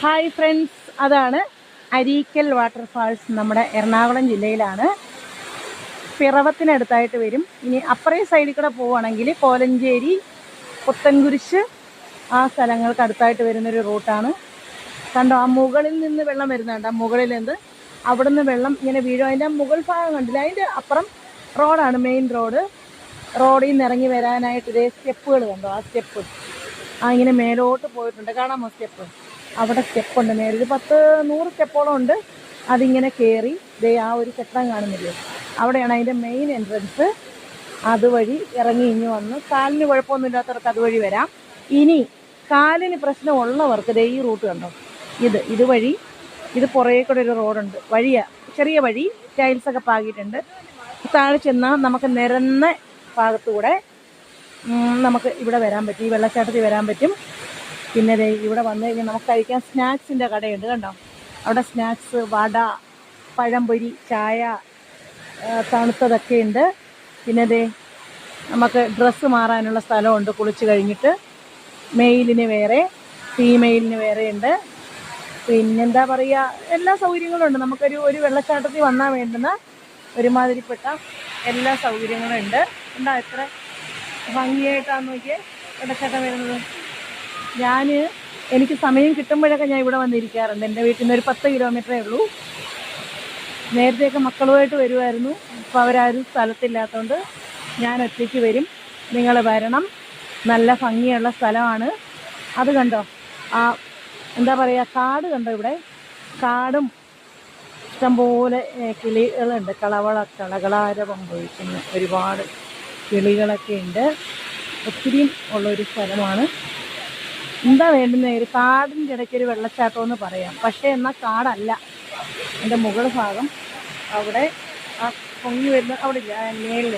Hi friends അതാണ് Areekkal waterfalls നമ്മുടെ എറണാകുളം ജില്ലയിലാണ്. പിറവത്തിനടുത്തായിട്ട് വരും. ഇനി അപ്പറേ സൈഡിൽ കൂടെ പോവുകയാണെങ്കിൽ കോലഞ്ചേരി പുത്തൻകുരിശ് ആ സ്ഥലങ്ങൾക്ക് അടുത്തായിട്ട് വരുന്നൊരു റൂട്ടാണ് കണ്ടോ ആ മുകളിൽ നിന്ന് വെള്ളം വരുന്നുണ്ട്. ആ മുകളിൽ നിന്ന് അവിടെ നിന്ന് വെള്ളം ഇങ്ങനെ വീഴും. അതിന്റെ മുകൾ ഭാഗം കണ്ടില്ല? അതിന്റെ അപ്പുറം റോഡാണ് മെയിൻ റോഡ് റോഡിൽ നിന്ന് ഇറങ്ങി വരാനായിട്ട് ഇതേ സ്റ്റെപ്പുകൾ കണ്ടോ? ആ സ്റ്റെപ്പ് ആ ഇങ്ങനെ മേലോട്ട് പോയിട്ടുണ്ട്. കാണാമോ സ്റ്റെപ്പ്? അവിടെ സ്റ്റെപ്പുണ്ട്. മേലെ ഒരു പത്ത് നൂറ് സ്റ്റെപ്പോളം ഉണ്ട്. അതിങ്ങനെ കയറി ദേ ആ ഒരു കെട്ടിടം കാണുന്നില്ലേ? അവിടെയാണ് അതിന്റെ മെയിൻ എൻട്രൻസ് അതുവഴി ഇറങ്ങി ഇങ്ങ് വന്ന് കാലിന് കുഴപ്പമൊന്നുമില്ലാത്തവർക്ക് അതുവഴി വരാം. ഇനി കാലിന് പ്രശ്നമുള്ളവർക്ക് ദേ ഈ റൂട്ട് കണ്ടോ? ഇത് ഇതുവഴി ഇത് പുറകെ കൂടെ ഒരു റോഡുണ്ട്. വഴിയാ ചെറിയ വഴി ടൈൽസൊക്കെ പാകിയിട്ടുണ്ട്. താഴെ ചെന്നാൽ നമുക്ക് നിരന്ന ഭാഗത്തൂടെ ഉം, നമുക്ക് ഇവിടെ വരാൻ പറ്റും. ഈ വെള്ളച്ചാട്ടത്തിൽ വരാൻ പറ്റും. പിന്നെ ഇവിടെ വന്നു കഴിഞ്ഞാൽ നമുക്ക് കഴിക്കാൻ സ്നാക്സിന്റെ കടയുണ്ട് കണ്ടോ? അവിടെ സ്നാക്സ് വട പഴംപൊരി ചായ തണുത്തതൊക്കെ ഉണ്ട്. പിന്നെ ദേ നമുക്ക് ഡ്രസ്സ് മാറാനുള്ള സ്ഥലമുണ്ട് കുളിച്ച് കഴിഞ്ഞിട്ട്. മെയിലിന് വേറെ ഫീമെയിലിന് വേറെ ഉണ്ട്. പിന്നെന്താ പറയുക എല്ലാ സൗകര്യങ്ങളും ഉണ്ട്. നമുക്കൊരു ഒരു വെള്ളച്ചാട്ടത്തിൽ വന്നാൽ വേണ്ടുന്ന ഒരുമാതിരിപ്പെട്ട എല്ലാ സൗകര്യങ്ങളും ഉണ്ട്. ഉണ്ടാ എത്ര ഭംഗിയായിട്ടാന്ന് നോക്കിയേ വെള്ളച്ചാട്ടം വരുന്നത്. ഞാൻ എനിക്ക് സമയം കിട്ടുമ്പോഴൊക്കെ ഞാൻ ഇവിടെ വന്നിരിക്കാറുണ്ട്. എന്റെ വീട്ടിൽ നിന്ന് ഒരു പത്ത് കിലോമീറ്ററേ ഉള്ളൂ. നേരത്തെയൊക്കെ മക്കളുമായിട്ട് വരുമായിരുന്നു ഇപ്പോൾ അവരാരും സ്ഥലത്തില്ലാത്തതുകൊണ്ട് ഞാൻ ഒറ്റയ്ക്ക് വരും. നിങ്ങൾ വരണം. നല്ല ഭംഗിയുള്ള സ്ഥലമാണ്. അത് കണ്ടോ? ആ എന്താ പറയുക കാട് കണ്ടോ ഇവിടെ? കാടും ഇഷ്ടംപോലെ കിളികളുണ്ട്. കളവള കളകളാരവം പൊഴിക്കുന്ന ഒരുപാട് കിളികളൊക്കെ ഉണ്ട്. ഒത്തിരിയും ഉള്ളൊരു സ്ഥലമാണ്. എന്താ വേണ്ടുന്ന ഒരു കാടിന്റെ ഇടയ്ക്ക് ഒരു വെള്ളച്ചാട്ടം എന്ന് പറയാം. പക്ഷേ എന്നാൽ കാടല്ല. എന്റെ മുകൾ ഭാഗം അവിടെ ആ പൊങ്ങി വരുന്ന അവിടെ ഇല്ല മേലിൽ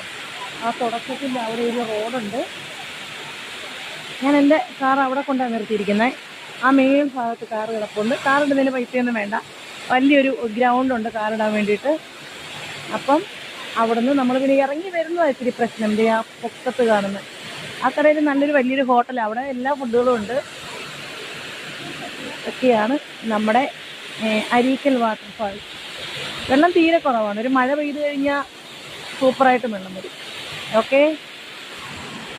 ആ തുടക്കത്തിൽ അവിടെ ഒരു റോഡുണ്ട്. ഞാൻ എന്റെ കാർ അവിടെ കൊണ്ടാണ് നിർത്തിയിരിക്കുന്നത്. ആ മേൽ ഭാഗത്ത് കാർ കിടപ്പുണ്ട്. കാറിടുന്നതിന് പൈസയൊന്നും വേണ്ട. വലിയൊരു ഗ്രൗണ്ടുണ്ട് കാറിടാൻ വേണ്ടിയിട്ട്. അപ്പം അവിടുന്ന് നമ്മൾ പിന്നെ ഇറങ്ങി വരുന്നതാണ് ഇത്തിരി പ്രശ്നം. ആ പൊക്കത്ത് കാണുന്നത് ആ കടയിൽ നല്ലൊരു വലിയൊരു ഹോട്ടൽ അവിടെ എല്ലാ ഫുഡുകളും ഉണ്ട്. ഒക്കെയാണ് നമ്മുടെ അരീക്കൽ വാട്ടർഫാൾ വെള്ളം തീരെ കുറവാണ്. ഒരു മഴ പെയ്തു കഴിഞ്ഞാൽ സൂപ്പറായിട്ട് വെള്ളം വരും. ഓക്കെ